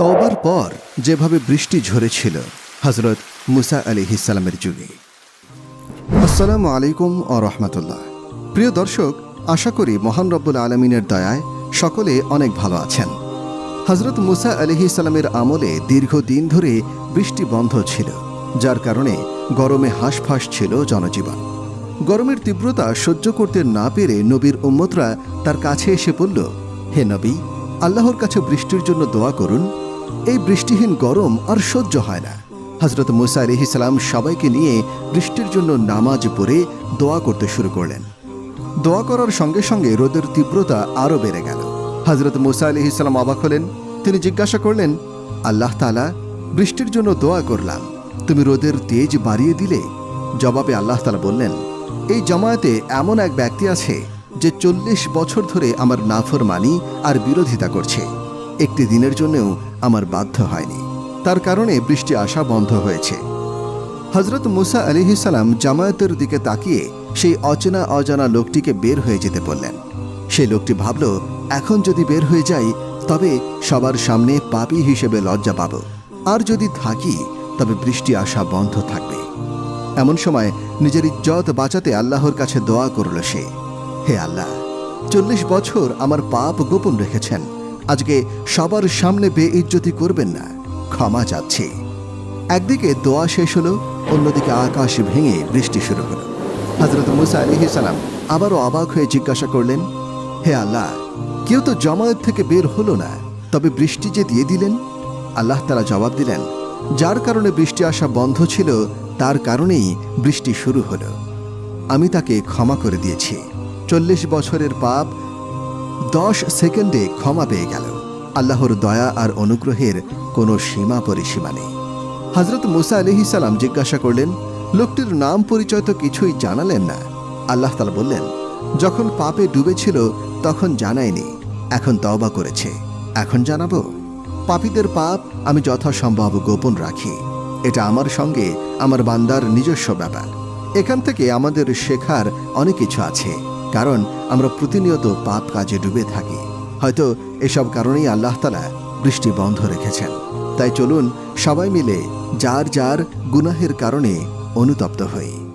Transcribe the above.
তবার পর যেভাবে বৃষ্টি ঝরেছিল হজরত মুসা আলি ইসালামের যুগে। আসসালামু আলাইকুম ও রহমতুল্লাহ। প্রিয় দর্শক, আশা করি মহান রব্বুল আলমিনের দয়ায় সকলে অনেক ভালো আছেন। হজরত মুসা আলহি ইসালামের আমলে দীর্ঘদিন ধরে বৃষ্টি বন্ধ ছিল, যার কারণে গরমে হাঁসফাঁস ছিল জনজীবন। গরমের তীব্রতা সহ্য করতে না পেরে নবীর উম্মতরা তার কাছে এসে বলল, হে নবী, আল্লাহর কাছে বৃষ্টির জন্য দোয়া করুন এই বৃষ্টিহীন গরম আর সহ্য হয় না। হজরত মুসা আলহিসাল্লাম সবাইকে নিয়ে বৃষ্টির জন্য নামাজ পড়ে দোয়া করতে শুরু করলেন। দোয়া করার সঙ্গে সঙ্গে রোদের তীব্রতা আরও বেড়ে গেল। হজরত মুসা আলি ইসলাম অবাক হলেন। তিনি জিজ্ঞাসা করলেন, আল্লাহ তালা বৃষ্টির জন্য দোয়া করলাম। তুমি রোদের তেজ বাড়িয়ে দিলে? জবাবে আল্লাহ তালা বললেন, এই জামায়াতে এমন এক ব্যক্তি আছে যে চল্লিশ বছর ধরে আমার নাফর মানি আর বিরোধিতা করছে। একটি দিনের জন্যও আমার বাধ্য হয়নি। তার কারণে বৃষ্টি আসা বন্ধ হয়েছে। হজরত মুসা আলিহিসাল্লাম জামায়াতের দিকে তাকিয়ে সেই অচেনা অজানা লোকটিকে বের হয়ে যেতে বললেন। সেই লোকটি ভাবল, এখন যদি বের হয়ে যাই, তবে সবার সামনে পাপী হিসেবে লজ্জা পাব। আর যদি থাকি, তবে বৃষ্টি আসা বন্ধ থাকবে। এমন সময় নিজের ইজ্জত বাঁচাতে আল্লাহর কাছে দোয়া করল সে। হে আল্লাহ, চল্লিশ বছর আমার পাপ গোপন রেখেছেন। আজকে সবার সামনে বে ইজ্জতি করবেন না, ক্ষমা চাচ্ছি। একদিকে দোয়া শেষ হলো, অন্যদিকে আকাশ ভেঙে বৃষ্টি শুরু হলো। হজরত মুসা আলি সালাম আবারও অবাক হয়ে জিজ্ঞাসা করলেন, হে আল্লাহ, কেউ তো জমায়েত থেকে বের হলো না, তবে বৃষ্টি যে দিয়ে দিলেন? আল্লাহ তারা জবাব দিলেন, যার কারণে বৃষ্টি আসা বন্ধ ছিল, তার কারণেই বৃষ্টি শুরু হলো। আমি তাকে ক্ষমা করে দিয়েছি। চল্লিশ বছরের পাপ দশ সেকেন্ডে ক্ষমা পেয়ে গেল। আল্লাহর দয়া আর অনুগ্রহের কোনো সীমা পরিসীমা নেই। হজরত মুসা আলহি সালাম জিজ্ঞাসা করলেন, লোকটির নাম পরিচয় তো কিছুই জানালেন না। আল্লাহ তালা বললেন, যখন পাপে ডুবেছিল তখন জানায়নি, এখন তওবা করেছে। এখন জানাব? পাপীদের পাপ আমি যথাসম্ভব গোপন রাখি। এটা আমার সঙ্গে আমার বান্দার নিজস্ব ব্যাপার। এখান থেকে আমাদের শেখার অনেক কিছু আছে। কারণ আমরা প্রতিনিয়ত পাপ কাজে ডুবে থাকি। হয়তো এসব কারণেই আল্লাহ তালা বৃষ্টি বন্ধ রেখেছেন। তাই চলুন সবাই মিলে যার যার গুনাহের কারণে অনুতপ্ত হই।